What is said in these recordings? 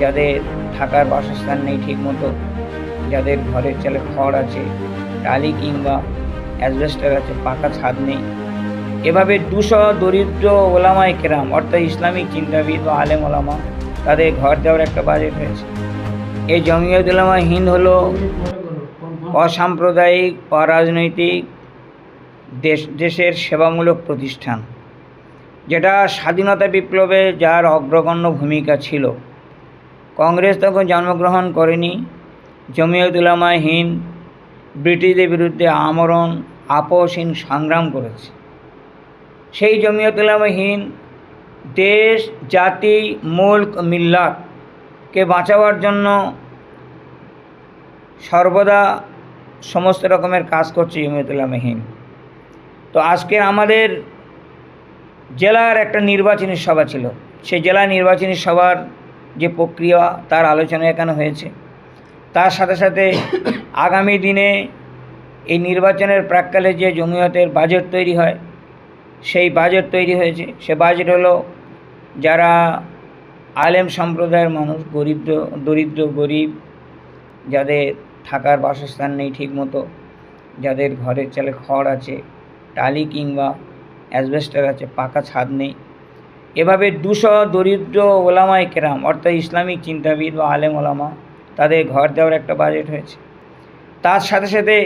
যাদের থাকার বাসস্থান নেই ঠিক মতো, যাদের ঘরের চালে খড় আছে, টালি কিংবা অ্যাসবেস্টার আছে, পাকা ছাদ নেই। এভাবে দুশো দরিদ্র ওলামায় কেরাম, অর্থাৎ ইসলামিক চিন্তাবিদ বা আলেম ওলামা, তাদের ঘর দেওয়ার একটা বাজেট হয়েছে এই জমিয়ত ওলামা হিন্দ হলো অসাম্প্রদায়িক, অরাজনৈতিক, দেশ, দেশের সেবামূলক প্রতিষ্ঠান, যেটা স্বাধীনতা বিপ্লবে যার অগ্রগণ্য ভূমিকা ছিল। কংগ্রেস তখন জন্মগ্রহণ করেনি। জমিয়ত উলামা হিন্দ ব্রিটিশদের বিরুদ্ধে আমরণ, আপোষহীন সংগ্রাম করেছে। সেই জমিয়ত উলামা হিন্দ দেশ, জাতি, মুল্ক মিল্লাতকে বাঁচাবার জন্য সর্বদা সমস্ত রকমের কাজ করছে জমিয়ত উলামা হিন্দ। তো আজকের আমাদের জেলার একটা নির্বাচনী সভা ছিল। সেই জেলা নির্বাচনী সভার যে প্রক্রিয়া তার আলোচনা এখানে হয়েছে। তার সাথে সাথে আগামী দিনে এই নির্বাচনের প্রাককালে যে জমিয়তের বাজেট তৈরি হয়, সেই বাজেট তৈরি হয়েছে। সে বাজেট হলো যারা আলেম সম্প্রদায়ের মানুষ, গরিব দরিদ্র, গরিব, যাদের থাকার বাসস্থান নেই ঠিকমতো, যাদের ঘরের চালে খড় আছে, টালি কিংবা অ্যাসবেস্টার আছে, পাকা ছাদ নেই এভাবে দুশো দরিদ্র ওলামায় কেরাম, অর্থাৎ ইসলামিক চিন্তাবিদ বা আলেম ওলামা, তাদের ঘর দেওয়ার একটা বাজেট হয়েছে। তার সাথে সাথে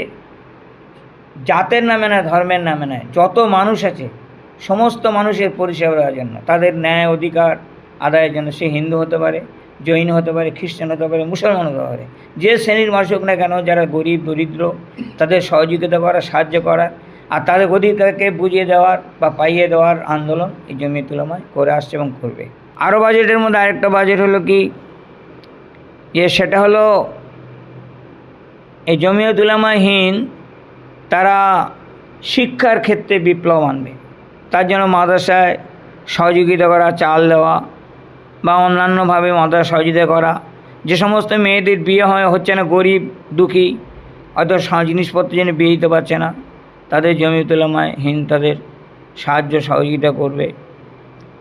জাতের নামে নয়, ধর্মের নামে নয়, যত মানুষ আছে, সমস্ত মানুষের পরিষেবা দেওয়ার জন্য, তাদের ন্যায় অধিকার আদায়ের জন্য, সে হিন্দু হতে পারে, জৈন হতে পারে, খ্রিস্টান হতে পারে, মুসলমান হতে পারে, যে শ্রেণির মানুষ হোক না কেন, যারা গরিব, দরিদ্র, তাদের সহযোগিতা করা, সাহায্য করা আর তাদের অধিকারকে বুঝিয়ে দেওয়ার বা পাইয়ে দেওয়ার আন্দোলন এই জমি তুলনায় করে আসছে এবং করবে। আরও বাজেটের মধ্যে আরেকটা বাজেট হলো কি? যে সেটা হলো এই জমিয়ত উলামাহীন তারা শিক্ষার ক্ষেত্রে বিপ্লব আনবে। তার জন্য মাদ্রাসায় সহযোগিতা করা, চাল দেওয়া বা অন্যান্যভাবে মাদ্রাসা সহযোগিতা করা। যে সমস্ত মেয়েদের বিয়ে হয়, হচ্ছে না গরিব, দুঃখী হয়তো জিনিসপত্র যেন বিয়ে দিতে পারছে না। তাদের জমি তুলনায় হীন তাদের সাহায্য সহযোগিতা করবে।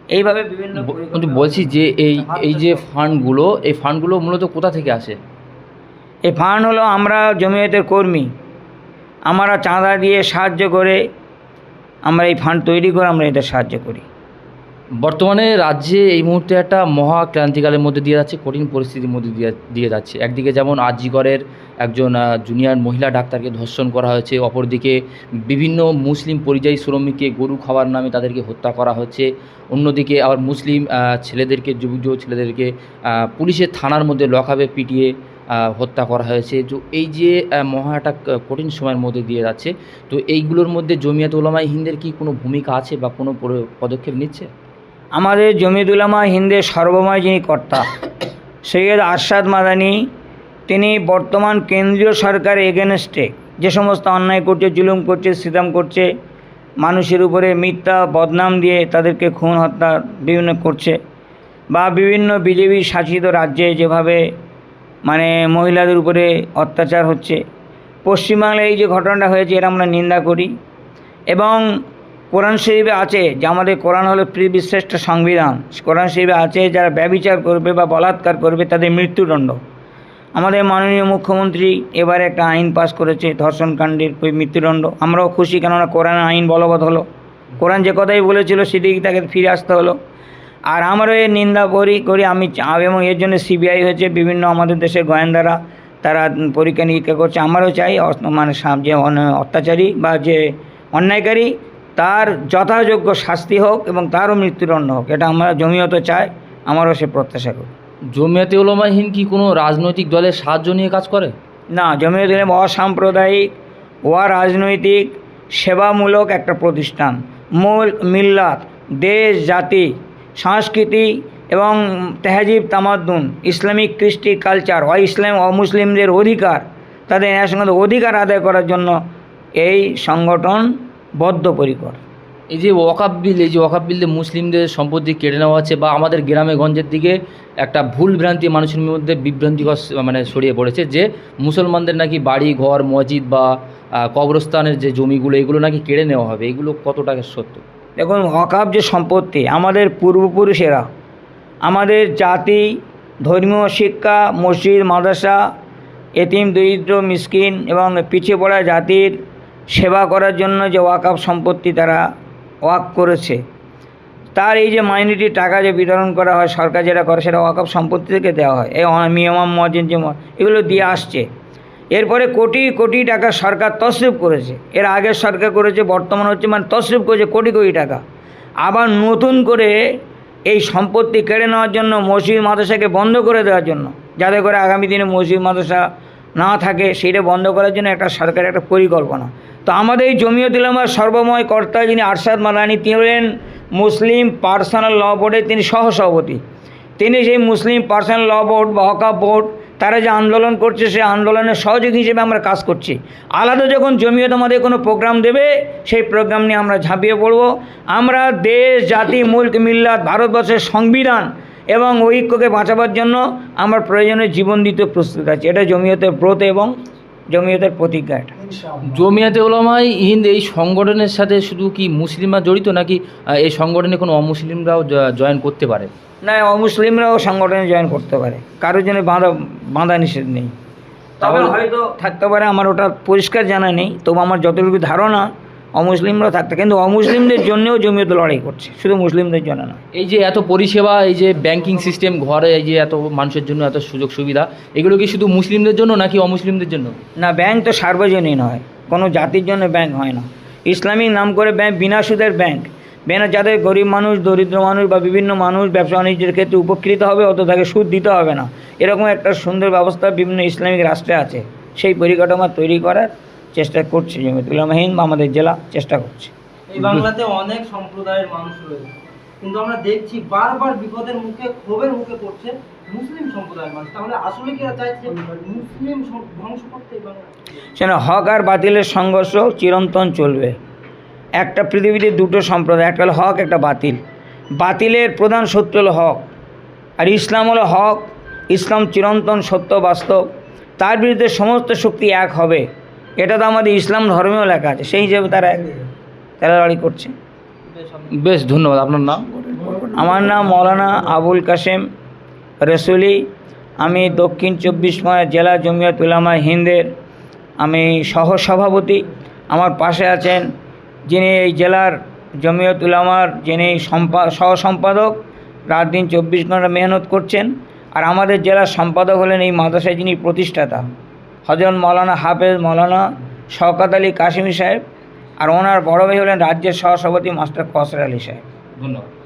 এইভাবে বিভিন্ন কিন্তু বলছি যে এই এই যে ফান্ডগুলো এই ফান্ডগুলো মূলত কোথা থেকে আসে? এই ফান্ড হলো আমরা জমিয়তের কর্মী। আমরা চাঁদা দিয়ে সাহায্য করে আমরা এই ফান্ড তৈরি করে আমরা এদের সাহায্য করি। বর্তমানে রাজ্যে এই মুহূর্তে একটা মহা ক্রান্তিকালের মধ্যে দিয়ে যাচ্ছে কঠিন পরিস্থিতির মধ্যে দিয়ে দিয়ে যাচ্ছে। একদিকে যেমন আজিগড়ের একজন জুনিয়র মহিলা ডাক্তারকে ধর্ষণ করা হয়েছে। অপরদিকে বিভিন্ন মুসলিম পরিযায়ী শ্রমিককে গরু খাওয়ার নামে তাদেরকে হত্যা করা হচ্ছে। অন্যদিকে আবার মুসলিম ছেলেদেরকে, যুবক ছেলেদেরকে পুলিশের থানার মধ্যে লকআপে পিটিয়ে হত্যা করা হয়েছে। তো এই যে মহা একটা কঠিন সময়ের মধ্যে দিয়ে যাচ্ছে, তো এইগুলোর মধ্যে জমিয়াত ওলামাই হিন্দের কি কোনো ভূমিকা আছে বা কোনো পদক্ষেপ নিচ্ছে? আমাদের জমিদুলামা হিন্দের সর্বময় যিনি কর্তা, সৈয়দ আরশাদ মাদানি তিনি বর্তমান কেন্দ্রীয় সরকার এগেনস্টে যে সমস্ত অন্যায় করছে, জুলুম করছে, সিতাম করছে, মানুষের উপরে মিথ্যা, বদনাম দিয়ে তাদেরকে খুন, হত্যা বিভিন্ন করছে বা বিভিন্ন বিজেপি শাসিত রাজ্যে যেভাবে মানে মহিলাদের উপরে অত্যাচার হচ্ছে। পশ্চিমবাংলায় এই যে ঘটনাটা হয়েছে, এর আমরা নিন্দা করি এবং কোরআন শরীফে আছে যে আমাদের কোরআন হলো পৃথিবীর শ্রেষ্ঠ সংবিধান। কোরআন শরীফে আছে, যারা ব্যবিচার করবে বা বলাৎকার করবে, তাদের মৃত্যুদণ্ড। আমাদের মাননীয় মুখ্যমন্ত্রী এবারে একটা আইন পাস করেছে ধর্ষণকাণ্ডের ওই মৃত্যুদণ্ড। আমরাও খুশি কেননা কোরআনের আইন বলবৎ হলো। কোরআন যে কথাই বলেছিল সেদিকে তাকে ফিরে আসতে হলো। আর আমারও এর নিন্দা করি করি আমি এবং এর জন্য সিবিআই হয়েছে, বিভিন্ন আমাদের দেশের গোয়েন্দারা তারা পরীক্ষা নিরীক্ষা করছে। আমারও চাই মানে যে অত্যাচারী বা যে অন্যায়কারী তার যথাযোগ্য শাস্তি হোক এবং তারও মৃত্যুদণ্ড হোক। এটা আমরা জমিয়ত চাই, আমারও সে প্রত্যাশা করি। জমিয়াতে ওলামাহীন কি কোনো রাজনৈতিক দলের সাহায্য নিয়ে কাজ করে? না, জমিয়ত অসাম্প্রদায়িক ও রাজনৈতিক সেবামূলক একটা প্রতিষ্ঠান। মূল মিল্লাত দেশ, জাতি, সংস্কৃতি এবং তেহাজিব, তামাদ্দুন, ইসলামিক কৃষ্টি কালচার অ ইসলাম অমুসলিমদের অধিকার, তাদের ন্যায়সঙ্গত অধিকার আদায় করার জন্য এই সংগঠন বদ্ধপরিকর। এই যে ওয়াকাব বিল, এই যে ওয়াকাব বিলে মুসলিমদের সম্পত্তি কেড়ে নেওয়া হচ্ছে বা আমাদের গ্রামে গঞ্জের দিকে একটা ভুল ভ্রান্তি মানুষের মধ্যে বিভ্রান্তিকর মানে ছড়িয়ে পড়েছে যে মুসলমানদের নাকি বাড়ি, ঘর, মসজিদ বা কবরস্থানের যে জমিগুলো, এগুলো নাকি কেড়ে নেওয়া হবে। এগুলো কত টাকা সত্য? দেখুন, ওয়াকাব যে সম্পত্তি, আমাদের পূর্বপুরুষেরা, আমাদের জাতি, ধর্মীয় শিক্ষা, মসজিদ, মাদ্রাসা, এতিম, দরিদ্র, মিসকিন এবং পিছিয়ে পড়া জাতির সেবা করার জন্য যে ওয়াকআপ সম্পত্তি তারা ওয়াক করেছে। তার এই যে মাইনরিটি টাকা যে বিতরণ করা হয়, সরকার যেটা করে সেটা ওয়াকআপ সম্পত্তি থেকে দেওয়া হয়। এই মিয়ামাম, মহাজিন যে এগুলো দিয়ে আসছে। এরপরে কোটি কোটি টাকা সরকার তসরিফ করেছে। এর আগের সরকার করেছে, বর্তমান হচ্ছে মানে তসরিফ করেছে কোটি কোটি টাকা। আবার নতুন করে এই সম্পত্তি কেড়ে নেওয়ার জন্য মসজিদ মাদ্রাসাকে বন্ধ করে দেওয়ার জন্য, যাতে করে আগামী দিনে মসজিদ মাদ্রাসা না থাকে, সেটা বন্ধ করার জন্য একটা সরকারের একটা পরিকল্পনা। তো আমাদের এই জমিয়ত উলামার সর্বময় কর্তা যিনি আরশাদ মাদানি তিনি হলেন মুসলিম পার্সোনাল ল বোর্ডের তিনি সহসভাপতি। তিনি সেই মুসলিম পার্সোনাল ল বোর্ড বা হকা বোর্ড, তারা যে আন্দোলন করছে সেই আন্দোলনের সহযোগী হিসেবে আমরা কাজ করছি। আলাদা যখন জমিয়ত আমাদের কোনো প্রোগ্রাম দেবে, সেই প্রোগ্রাম নিয়ে আমরা ঝাঁপিয়ে পড়ব। আমরা দেশ, জাতি, মুল্ক, মিল্লাত, ভারতবর্ষের সংবিধান এবং ঐক্যকে বাঁচাবার জন্য আমরা প্রয়োজনে জীবন দিতে প্রস্তুত আছি। এটা জমিয়তের ব্রত এবং জমিয়তের প্রতিজ্ঞা এটা জমিয়াতে ওলামাই হিন্দ এই সংগঠনের সাথে শুধু কি মুসলিমরা জড়িত নাকি এই সংগঠনে কোনো অমুসলিমরাও জয়েন করতে পারে? না অমুসলিমরাও সংগঠনে জয়েন করতে পারে। কারোর জন্য বাঁধা বাঁধা নিষেধ নেই। তবে হয়তো থাকতে পারে আমার ওটা পরিষ্কার জানা নেই। তবু আমার যতটুকু ধারণা অমুসলিমরাও থাকতে কিন্তু অমুসলিমদের জন্যেও জমিয়ত লড়াই করছে শুধু মুসলিমদের জন্য না। এই যে এত পরিষেবা এই যে ব্যাংকিং সিস্টেম ঘরে এই যে এত মানুষের জন্য এত সুযোগ সুবিধা এগুলো কি শুধু মুসলিমদের জন্য নাকি অমুসলিমদের জন্য? না ব্যাংক তো সার্বজনীন হয় কোনো জাতির জন্য ব্যাংক হয় না। ইসলামিক নাম করে ব্যাংক বিনা সুদের ব্যাংক বেনা যাদের গরিব মানুষ দরিদ্র মানুষ বা বিভিন্ন মানুষ ব্যবসা বাণিজ্যের ক্ষেত্রে উপকৃত হবে অত তাকে সুদ দিতে হবে না। এরকম একটা সুন্দর ব্যবস্থা বিভিন্ন ইসলামিক রাষ্ট্রে আছে। সেই পরিকাঠামো তৈরি করার চেষ্টা করছে জমিতুল মাহিন বা আমাদের জেলা চেষ্টা করছে। এই বাংলাতে অনেক সম্প্রদায়ের মানুষ রয়েছে কিন্তু আমরা দেখছি বারবার বিপদের মুখে ক্ষোভের মুখে পড়ছে মুসলিম সম্প্রদায়ের মানুষ। তাহলে আসলে কি চাইছে মুসলিম ধ্বংস করতে সেখানে হক আর বাতিলের সংঘর্ষ চিরন্তন চলবে। একটা পৃথিবীতে দুটো সম্প্রদায় একটা হলো হক একটা বাতিল। বাতিলের প্রধান শত্রু হলো হক আর ইসলাম হলো হক। ইসলাম চিরন্তন সত্য বাস্তব। তার বিরুদ্ধে সমস্ত শক্তি এক হবে। এটা তো আমাদের ইসলাম ধর্মেও লেখা আছে সেই হিসেবে তারা তারা লড়াই করছে। বেশ ধন্যবাদ। আপনার নাম? আমার নাম মৌলানা আবুল কাশেম রসুলি। আমি দক্ষিণ চব্বিশ পরগনা জেলা জমিয়ত উলামা হিন্দের আমি সহসভাপতি। আমার পাশে আছেন যিনি এই জেলার জমিয়ত উলামার যিনি সম্পা সহ সম্পাদক রাত দিন চব্বিশ ঘণ্টা মেহনত করছেন। আর আমাদের জেলার সম্পাদক হলেন এই মাদ্রাসায় যিনি প্রতিষ্ঠাতা। হজরত মৌলানা হাফেজ মৌলানা শওকাত আলী কাশিমি সাহেব আর ওনার বড় ভাই হলেন রাজ্যের সহসভাপতি মাস্টার কসর আলী সাহেব। ধন্যবাদ।